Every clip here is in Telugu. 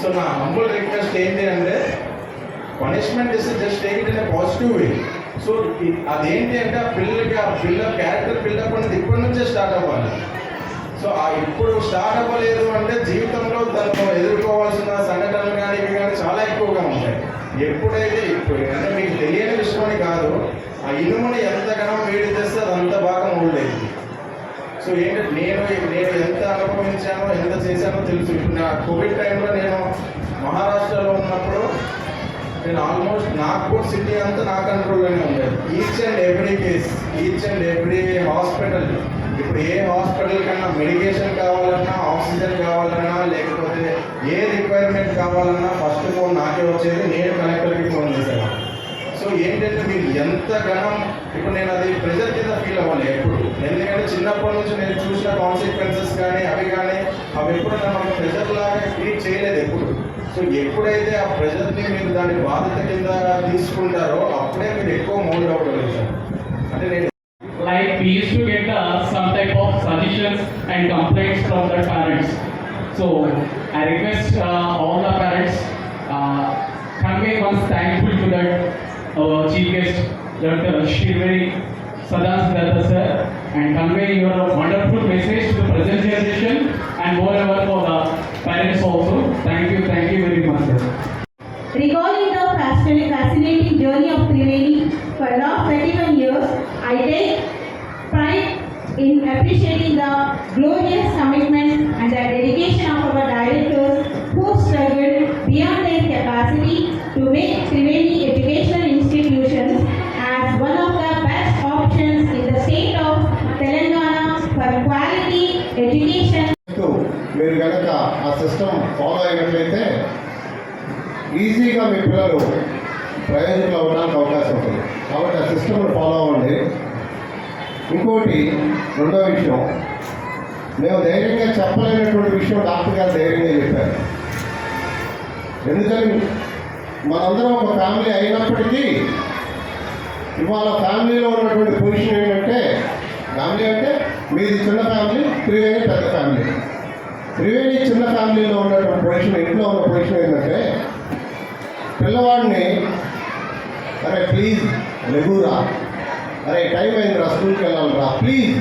సో నా హంబుల్ రిక్వెస్ట్ ఏంటి అంటే పనిష్మెంట్ ఇస్తే just take it in positive way so అదేంటి అంటే ఆ పిల్లలకి ఆ పిల్ల క్యారెక్టర్ బిల్డప్ అనేది ఇప్పటి నుంచే స్టార్ట్ అవ్వాలి. సో ఆ ఇప్పుడు స్టార్ట్ అవ్వలేదు అంటే జీవితంలో తను ఎదుర్కోవాల్సిన సంఘటనలు కానీ ఇవి కానీ చాలా ఎక్కువగా ఉంటాయి. ఎప్పుడైతే ఇప్పుడు అంటే మీకు తెలియని విషయమని అని కాదు ఆ ఇనుముని ఎంతగానో వేడి చేస్తే అంత బాగా ఉండేది సో ఏంటంటే నేను నేను ఎంత అనుభవించానో ఎంత చేశానో తెలుసు. ఇప్పుడు నా కోవిడ్ టైంలో నేను మహారాష్ట్రలో ఉన్నప్పుడు నేను ఆల్మోస్ట్ నాగ్పూర్ సిటీ అంతా నా కంట్రోల్లోనే ఉండేది. Each and every case each and every hospital ఇప్పుడు ఏ హాస్పిటల్ కన్నా మెడికేషన్ కావాలన్నా ఆక్సిజన్ కావాలన్నా లేకపోతే ఏ రిక్వైర్మెంట్ కావాలన్నా ఫస్ట్ ఫోన్ నాకే వచ్చేది. నేను కలెక్టర్కి ఫోన్ చేశాను సో ఏంటంటే మీరు ఎంత ఘనం ఇప్పుడు నేను అది ప్రెజర్ కింద ఫీల్ అవ్వాలి ఎప్పుడు. ఎందుకంటే చిన్నప్పటి నుంచి నేను చూసిన కాన్సిక్వెన్సెస్ కానీ అవి కానీ అవి ఎప్పుడు నన్ను ప్రెజర్ లాగా ట్రీట్ చేయలేదు. సో ఎప్పుడైతే ఆ ప్రజల్ని మీరు దాని బాధ్యత కింద తీసుకుంటారో అప్పుడే మీరు ఎక్కువ మూడ్ సార్ అంటే నేను like please use to get some type of suggestions and complaints from the parents so I request all the parents convey once thankful to that chief guest doctor Sriveni Sadas Dutta sir and convey your wonderful message to the present generation and moreover for the కనుక ఆ సిస్టమ్ ఫాలో అయినట్లయితే ఈజీగా మీ పిల్లలు ప్రయోజకులు అవ్వడానికి అవకాశం ఉంటుంది. కాబట్టి ఆ సిస్టమ్ను ఫాలో అవ్వండి. ఇంకోటి రెండో విషయం. మేము ధైర్యంగా చెప్పలేనటువంటి విషయం డాక్టర్ గారు ధైర్యంగా చెప్పారు. ఎందుకని? మనందరం ఒక ఫ్యామిలీ అయినప్పటికీ ఇవాళ ఫ్యామిలీలో ఉన్నటువంటి పొజిషన్ ఏంటంటే ఫ్యామిలీ అంటే మీది చిన్న ఫ్యామిలీ త్రీ పెద్ద ఫ్యామిలీ త్రివేణి చిన్న ఫ్యామిలీలో ఉన్నటువంటి పొజిషన్ ఇంట్లో ఉన్న పొజిషన్ ఏంటంటే పిల్లవాడిని అరే ప్లీజ్ లెగురా. అరే టైం అయిందిరా స్కూల్కి వెళ్ళాలిరా ప్లీజ్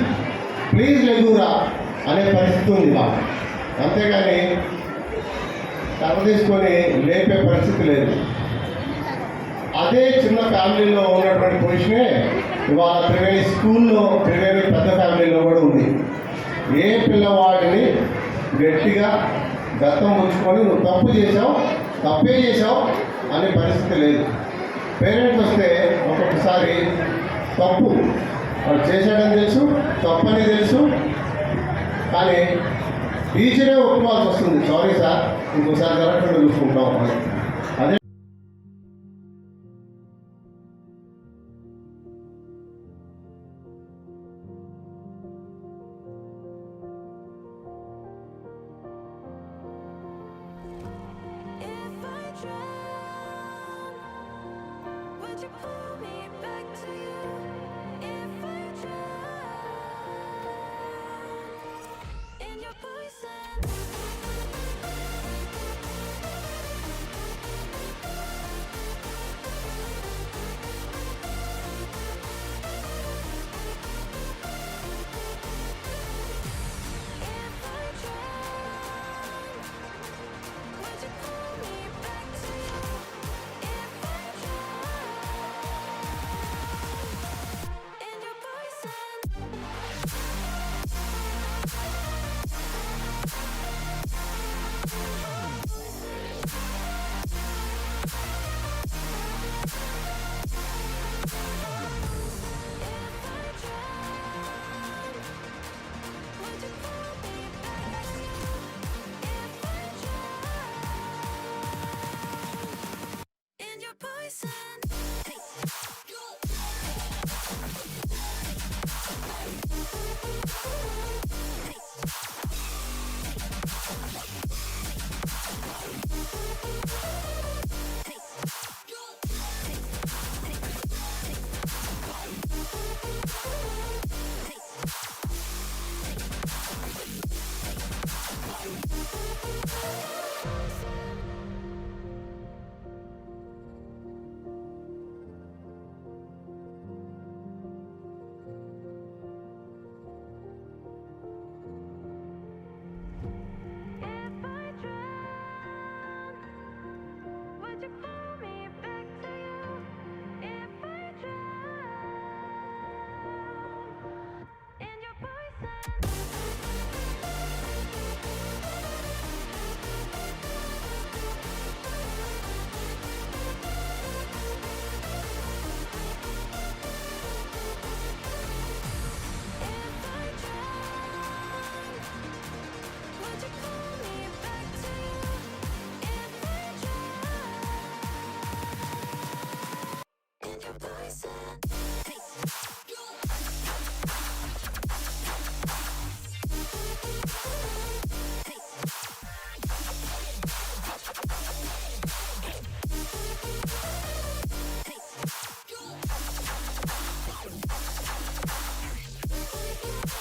ప్లీజ్ లెగురా అనే పరిస్థితి ఉంది మాకు. అంతేగాని కర్ర తీసుకొని లేపే పరిస్థితి లేదు. అదే చిన్న ఫ్యామిలీలో ఉన్నటువంటి పొజిషనే ఇవాళ త్రివేణి స్కూల్లో త్రివేణి పెద్ద ఫ్యామిలీలో కూడా ఉంది. ఏ పిల్లవాడిని గట్టిగా గతం ఉంచుకొని నువ్వు తప్పు చేసావు తప్పే చేసావు అనే పరిస్థితి లేదు. పేరెంట్స్ వస్తే ఒక్కొక్కసారి తప్పు వాడు చేశాడని తెలుసు తప్పని తెలుసు కానీ టీచరే ఒప్పుకోవాల్సి వస్తుంది. సారీ సార్ ఇంకోసారి కరెక్ట్గా చూసుకుంటాం.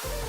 we